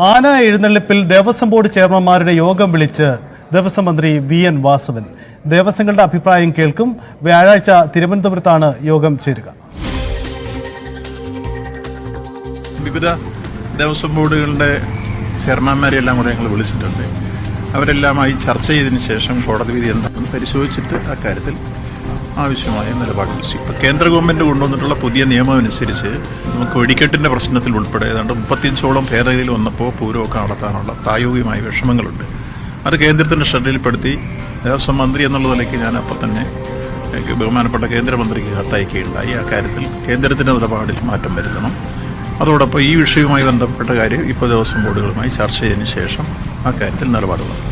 ആന എഴുന്നള്ളിപ്പിൽ ദേവസ്വം ബോർഡ് ചെയർമാൻമാരുടെ യോഗം വിളിച്ച് ദേവസ്വം മന്ത്രി വി എൻ വാസവൻ. ദേവസ്വങ്ങളുടെ അഭിപ്രായം കേൾക്കും. വ്യാഴാഴ്ച തിരുവനന്തപുരത്താണ് യോഗം ചേരുക. വിവിധ ദേവസ്വം ബോർഡുകളുടെ ചെയർമാൻമാരെ എല്ലാം കൂടെ ഞങ്ങൾ വിളിച്ചിട്ടുണ്ട്. അവരെല്ലാമായി ചർച്ച ചെയ്തതിനു ശേഷം കോടതി വിധി എന്താണെന്ന് പരിശോധിച്ചിട്ട് അക്കാര്യത്തിൽ ആവശ്യമായ നിലപാട് ഇപ്പോൾ കേന്ദ്ര ഗവൺമെന്റ് കൊണ്ടുവന്നിട്ടുള്ള പുതിയ നിയമം അനുസരിച്ച് നമുക്ക് വെടിക്കെട്ടിന്റെ പ്രശ്നത്തിൽ ഉൾപ്പെടെ ഏതാണ്ട് മുപ്പത്തിയഞ്ചോളം ഭേദഗതിയിൽ വന്നപ്പോൾ പൂരമൊക്കെ നടത്താനുള്ള പ്രായോഗികമായ വിഷമങ്ങളുണ്ട്. അത് കേന്ദ്രത്തിന്റെ ശ്രദ്ധയിൽപ്പെടുത്തി ദേവസ്വം മന്ത്രി എന്നുള്ള നിലയ്ക്ക് ഞാൻ അപ്പം തന്നെ ബഹുമാനപ്പെട്ട കേന്ദ്രമന്ത്രിക്ക് കത്തയക്കുകയുണ്ടായി. ആ കാര്യത്തിൽ കേന്ദ്രത്തിന്റെ നിലപാടിൽ മാറ്റം വരുത്തണം. അതോടൊപ്പം ഈ വിഷയവുമായി ബന്ധപ്പെട്ട കാര്യം ഇപ്പോൾ ദേവസ്വം ബോർഡുകളുമായി ചർച്ച ചെയ്തതിന് ശേഷം ആ കാര്യത്തിൽ നിലപാടുകൾ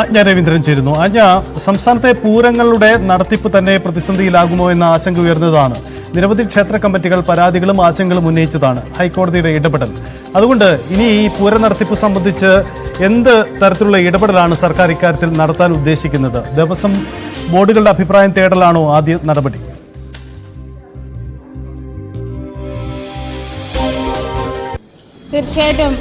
ആജ്ഞ രവീന്ദ്രൻ ചേരുന്നു. അജ്ഞ സംസ്ഥാനത്തെ പൂരങ്ങളുടെ നടത്തിപ്പ് തന്നെ പ്രതിസന്ധിയിലാകുമോ എന്ന ആശങ്ക ഉയർന്നതാണ്. നിരവധി ക്ഷേത്ര കമ്മിറ്റികൾ പരാതികളും ആശങ്കകളും ഉന്നയിച്ചതാണ് ഹൈക്കോടതിയുടെ ഇടപെടൽ. അതുകൊണ്ട് ഇനി ഈ പൂര നടത്തിപ്പ് സംബന്ധിച്ച് എന്ത് തരത്തിലുള്ള ഇടപെടലാണ് സർക്കാർ ഇക്കാര്യത്തിൽ നടത്താൻ ഉദ്ദേശിക്കുന്നത്? ദേവസ്വം ബോർഡുകളുടെ അഭിപ്രായം തേടലാണോ ആദ്യ നടപടി? തീർച്ചയായിട്ടും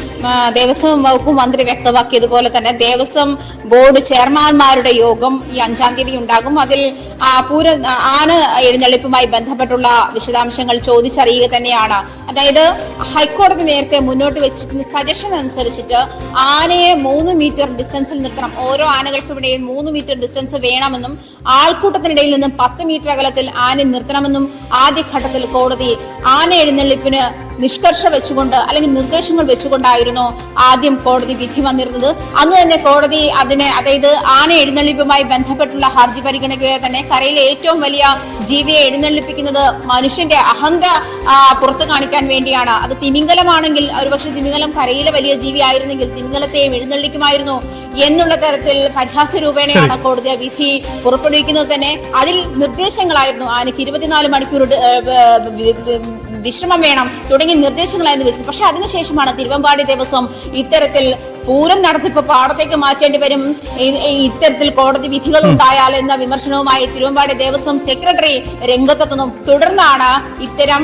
ദേവസ്വം വകുപ്പ് മന്ത്രി വ്യക്തമാക്കിയതുപോലെ തന്നെ ദേവസ്വം ബോർഡ് ചെയർമാൻമാരുടെ യോഗം ഈ അഞ്ചാം തീയതി ഉണ്ടാകും. അതിൽ പൂര ആന എഴുന്നള്ളിപ്പുമായി ബന്ധപ്പെട്ടുള്ള വിശദാംശങ്ങൾ ചോദിച്ചറിയുക തന്നെയാണ്. അതായത് ഹൈക്കോടതി നേരത്തെ മുന്നോട്ട് വെച്ചിട്ടുള്ള സജഷൻ അനുസരിച്ചിട്ട് ആനയെ മൂന്ന് മീറ്റർ ഡിസ്റ്റൻസിൽ നിർത്തണം. ഓരോ ആനകൾക്കും ഇടയിൽ മൂന്ന് മീറ്റർ ഡിസ്റ്റൻസ് വേണമെന്നും ആൾക്കൂട്ടത്തിനിടയിൽ നിന്നും പത്ത് മീറ്റർ അകലത്തിൽ ആന നിർത്തണമെന്നും ആദ്യഘട്ടത്തിൽ കോടതി ആന എഴുന്നള്ളിപ്പിന് നിഷ്കർഷ വെച്ചുകൊണ്ട് അല്ലെങ്കിൽ നിർദ്ദേശങ്ങൾ വെച്ചുകൊണ്ടായിരുന്നു ആദ്യം കോടതി വിധി വന്നിരുന്നത്. അന്ന് തന്നെ കോടതി അതിനെ അതായത് ആന എഴുന്നള്ളിപ്പുമായി ബന്ധപ്പെട്ടുള്ള ഹർജി പരിഗണിക്കുകയോ തന്നെ കരയിലെ ഏറ്റവും വലിയ ജീവിയെ എഴുന്നള്ളിപ്പിക്കുന്നത് മനുഷ്യന്റെ അഹങ്ക പുറത്തു കാണിക്കാൻ വേണ്ടിയാണ്. അത് തിമിംഗലമാണെങ്കിൽ ഒരുപക്ഷെ തിമിംഗലം കരയിലെ വലിയ ജീവി ആയിരുന്നെങ്കിൽ തിമിംഗലത്തെയും എഴുന്നള്ളിക്കുമായിരുന്നു എന്നുള്ള തരത്തിൽ പരിഹാസ രൂപേണയാണ് കോടതി വിധി പുറപ്പെടുവിക്കുന്നത് തന്നെ. അതിൽ നിർദ്ദേശങ്ങളായിരുന്നു. ആനയ്ക്ക് ഇരുപത്തിനാല് മണിക്കൂർ വിശ്രമം വേണം. തുടങ്ങിയ നിർദ്ദേശങ്ങളായിരുന്നു വെച്ചത് പക്ഷെ അതിനുശേഷമാണ് തിരുവമ്പാടി ദേവസ്വം ഇത്തരത്തിൽ പൂരം നടത്തിപ്പ് പാടത്തേക്ക് മാറ്റേണ്ടി വരും. ഇത്തരത്തിൽ കോടതി വിധികൾ ഉണ്ടായാൽ എന്ന വിമർശനവുമായി തിരുവമ്പാടി ദേവസ്വം സെക്രട്ടറി രംഗത്തെത്തുന്നു. തുടർന്നാണ് ഇത്തരം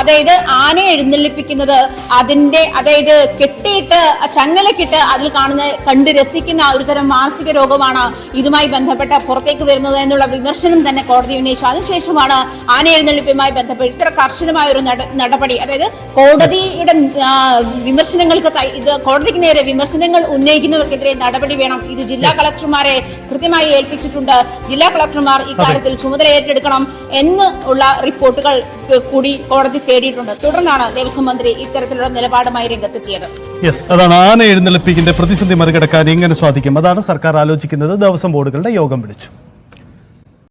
അതായത് ആന എഴുന്നള്ളിപ്പിക്കുന്നത്. അതിന്റെ അതായത് കെട്ടിയിട്ട് ചങ്ങലക്കിട്ട് അതിൽ കാണുന്ന കണ്ട് രസിക്കുന്ന ഒരു തരം മാനസിക രോഗമാണ് ഇതുമായി ബന്ധപ്പെട്ട പുറത്തേക്ക് വരുന്നത് എന്നുള്ള വിമർശനം തന്നെ കോടതി ഉന്നയിച്ചു. അതിനുശേഷമാണ് ആന എഴുന്നള്ളിപ്പുമായി ബന്ധപ്പെട്ട് ഇത്ര കർശനമായ ഒരു നടപടി അതായത് കോടതിയുടെ വിമർശനങ്ങൾക്ക് ഇത് കോടതിക്ക് നേരെ വിമർശനങ്ങൾ ഉന്നയിക്കുന്നവർക്കെതിരെ നടപടി വേണം. ഇത് ജില്ലാ കളക്ടർമാരെ കൃത്യമായി ഏൽപ്പിച്ചിട്ടുണ്ട്. ജില്ലാ കളക്ടർമാർ ഇക്കാര്യത്തിൽ ചുമതല ഏറ്റെടുക്കണം എന്ന് ഉള്ള റിപ്പോർട്ടുകൾ കൂടി കോടതി തേടിയിട്ടുണ്ട്. തുടർന്നാണ് ദേവസ്വം മന്ത്രി ഇത്തരത്തിലുള്ള നിലപാടുമായി രംഗത്തെത്തിയത്. യെസ് അതാണ് ആന എഴുന്നള്ളിപ്പിക്കിന്റെ പ്രതിസന്ധി മറികടക്കാൻ എങ്ങനെ സാധിക്കും? അതാണ് സർക്കാർ ആലോചിക്കുന്നത്. ദേവസ്വം ബോർഡുകളുടെ യോഗം വിളിച്ചു.